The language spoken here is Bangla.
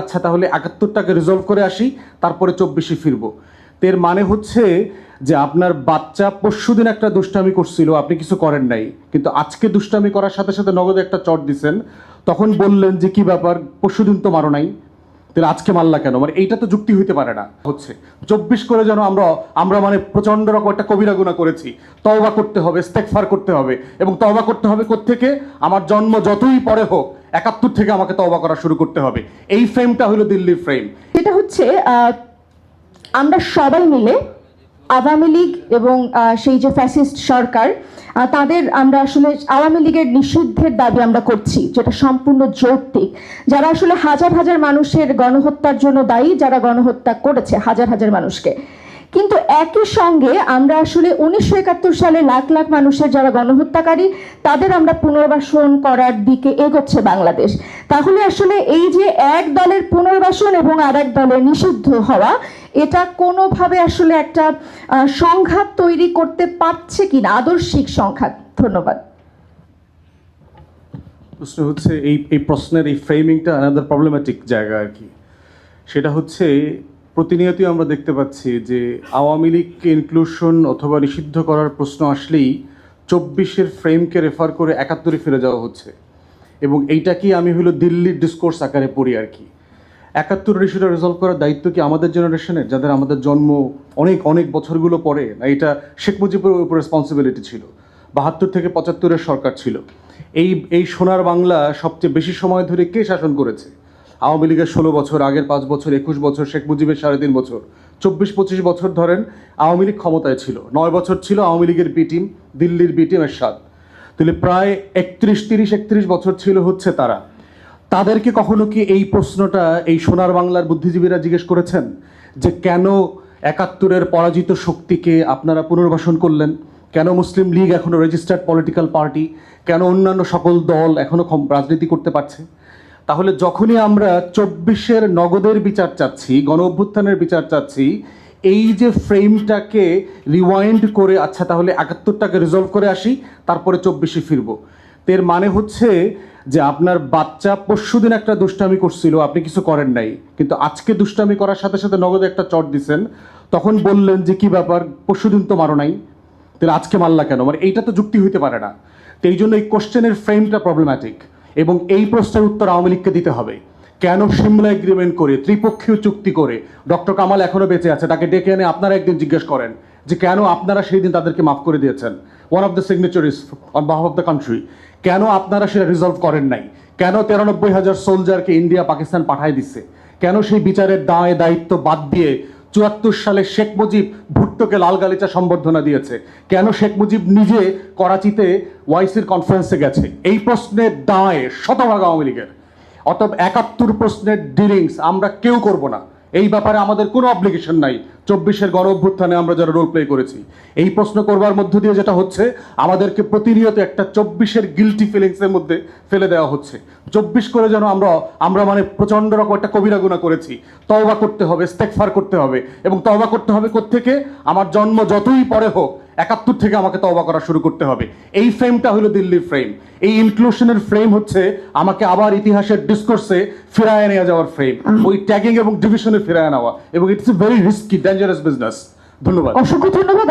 আচ্ছা তাহলে একাত্তরটাকে রিজলভ করে আসি, তারপরে চব্বিশে ফিরবো। তো এর মানে হচ্ছে যে আপনার বাচ্চা পরশুদিন একটা দুষ্টামি করছিল, আপনি কিছু করেন নাই। কিন্তু আজকে দুষ্টামি করার সাথে সাথে নগদে একটা চট দিছেন, তখন বললেন যে, কি ব্যাপার পরশুদিন তো মারো নাই। তাহলে আজকে মারলা কেন? মানে এইটা তো যুক্তি হইতে পারে না। হচ্ছে, চব্বিশ করে যেন আমরা আমরা মানে প্রচণ্ড রকম একটা কবিরা গুণা করেছি। তওবা করতে হবে, ইস্তেগফার করতে হবে, এবং তওবা করতে হবে থেকে আমার জন্ম যতই পরে হোক একাত্তর থেকে আমাকে তওবা করা শুরু করতে হবে। এই ফ্রেমটা হলো দিল্লির ফ্রেম এটা হচ্ছে আমরা সবাই মিলে আওয়ামী লীগ এবং সেই যে ফ্যাসিস্ট সরকার তাদের আমরা আসলে আওয়ামী লীগের নিষিদ্ধের দাবি আমরা করছি, যেটা সম্পূর্ণ যৌক্তিক। যারা আসলে হাজার হাজার মানুষের গণহত্যার জন্য দায়ী, যারা গণহত্যা করেছে হাজার হাজার মানুষকে। কিন্তু একই সঙ্গে আমরা আসলে উনিশশো একাত্তর সালে লাখ লাখ মানুষের যারা গণহত্যাকারী, তাদের আমরা পুনর্বাসন করার দিকে এগোচ্ছে বাংলাদেশ। তাহলে আসলে এই যে এক দলের পুনর্বাসন এবং আর এক দলের নিষিদ্ধ হওয়া, এটা কোনোভাবে আসলে একটা সংঘাত তৈরি করতে পারছে কিনা? আদর্শিক সংঘাত। ধন্যবাদ। প্রশ্ন হচ্ছে এই এই প্রশ্নের, এই ফ্রেমিংটা আনাদার প্রবলেম্যাটিক জায়গা আর কি। সেটা হচ্ছে প্রতিনিয়তই আমরা দেখতে পাচ্ছি যে আওয়ামী লীগকে ইনক্লুশন অথবা নিষিদ্ধ করার প্রশ্ন আসলেই চব্বিশের ফ্রেমকে রেফার করে একাত্তরে ফিরে যাওয়া হচ্ছে। এবং এইটাকেই আমি হলো দিল্লির ডিসকোর্স আকারে পড়ি আর কি? একাত্তরের ইস্যুটা রিজলভ করার দায়িত্ব কি আমাদের জেনারেশনের যাদের আমাদের জন্ম অনেক অনেক বছরগুলো পরে, না, এটা শেখ মুজিবের উপর রেসপন্সিবিলিটি ছিল। বাহাত্তর থেকে পঁচাত্তরের সরকার ছিল। এই এই সোনার বাংলা সবচেয়ে বেশি সময় ধরে কে শাসন করেছে? আওয়ামী লীগের ষোলো বছর, আগের পাঁচ বছর, একুশ বছর, শেখ মুজিবের সাড়ে তিন বছর। চব্বিশ, পঁচিশ বছর ধরেন আওয়ামী লীগ ক্ষমতায় ছিল। নয় বছর ছিল আওয়ামী লীগের বি টিম দিল্লির বি টিমের এরশাদ। তাহলে প্রায় একত্রিশ, তিরিশ, একত্রিশ বছর ছিল হচ্ছে তারা। তাদেরকে কখনো কি এই প্রশ্নটা এই সোনার বাংলার বুদ্ধিজীবীরা জিজ্ঞেস করেছেন? যে কেন একাত্তরের পরাজিত শক্তিকে আপনারা পুনর্বাসন করলেন? কেন মুসলিম লীগ এখনও রেজিস্টার্ড পলিটিক্যাল পার্টি কেন অন্যান্য সকল দল এখনও ক্ষম- রাজনীতি করতে পারছে? তাহলে যখনই আমরা চব্বিশের নগদের বিচার চাচ্ছি, গণ অভ্যুত্থানের বিচার চাচ্ছি, এই যে ফ্রেমটাকে রিওয়াইন্ড করে আচ্ছা তাহলে একাত্তরটাকে রিজলভ করে আসি, তারপরে চব্বিশে ফিরবো। এর মানে হচ্ছে যে আপনার বাচ্চা পরশুদিন একটা দুষ্টামি করছিল, আপনি কিছু করেন নাই। কিন্তু আজকে দুষ্টামি করার সাথে সাথে নগদে একটা চট দিছেন, তখন বললেন যে কি ব্যাপার, পরশুদিন তো মারো নাই। তাহলে আজকে মারলা কেন? মানে এইটা তো যুক্তি হইতে পারে না। তো এই জন্য এই কোশ্চেনের ফ্রেমটা প্রবলেম্যাটিক এবং এই প্রশ্নের উত্তর আওয়ামী লীগকে দিতে হবে। কেন সিমলা এগ্রিমেন্ট করে, ত্রিপক্ষীয় চুক্তি করে? ডক্টর কামাল এখনও বেঁচে আছে, তাকে ডেকে এনে আপনারা একদিন জিজ্ঞেস করেন যে কেন আপনারা সেই দিন তাদেরকে মাফ করে দিয়েছেন? One of the signatories on behalf of the country কেন আপনারা সেটা রিজলভ করেন নাই? কেন তেরানব্বই হাজার সোলজারকে ইন্ডিয়া পাকিস্তান পাঠায় দিচ্ছে কেন সেই বিচারের দায়, দায়িত্ব বাদ দিয়ে চুয়াত্তর সালে শেখ মুজিব ভুট্টোকে লাল গালিচা সম্বর্ধনা দিয়েছে। কেন শেখ মুজিব নিজে করাচিতে ওয়াইসির কনফারেন্সে গেছে? এই প্রশ্নের দায় শতভাগ আওয়ামী লীগের। অতএব একাত্তর প্রশ্নের ডিলিংস আমরা কেউ করব না। এই ব্যাপারে আমাদের কোনো অব্লিগেশন নাই। চব্বিশের গণ অভ্যুত্থানে আমরা যারা রোল প্লে করেছি, এই প্রশ্ন করবার মধ্য দিয়ে যেটা হচ্ছে, আমাদেরকে প্রতিনিয়ত একটা চব্বিশের গিলটি ফিলিংসের মধ্যে ফেলে দেওয়া হচ্ছে। চব্বিশ করে যেন আমরা আমরা মানে প্রচণ্ড রকম একটা কবিরাগুনা করেছি। তওবা করতে হবে স্তেকফার করতে হবে। এবং তওবা করতে হবে কোথেকে আমার জন্ম যতই পরে হোক একাত্তর থেকে আমাকে তবা করা শুরু করতে হবে। এই ফ্রেমটা হলো দিল্লির ফ্রেম এই ইনক্লুশনের ফ্রেম হচ্ছে আমাকে আবার ইতিহাসের ডিসকোর্সে ফেরায় নিয়ে যাওয়ার ফ্রেম ওই ট্যাগিং এবং ডিভিশনে ফেরায় নেওয়া। এবং it's a very risky dangerous business ধন্যবাদ। অসংখ্য ধন্যবাদ।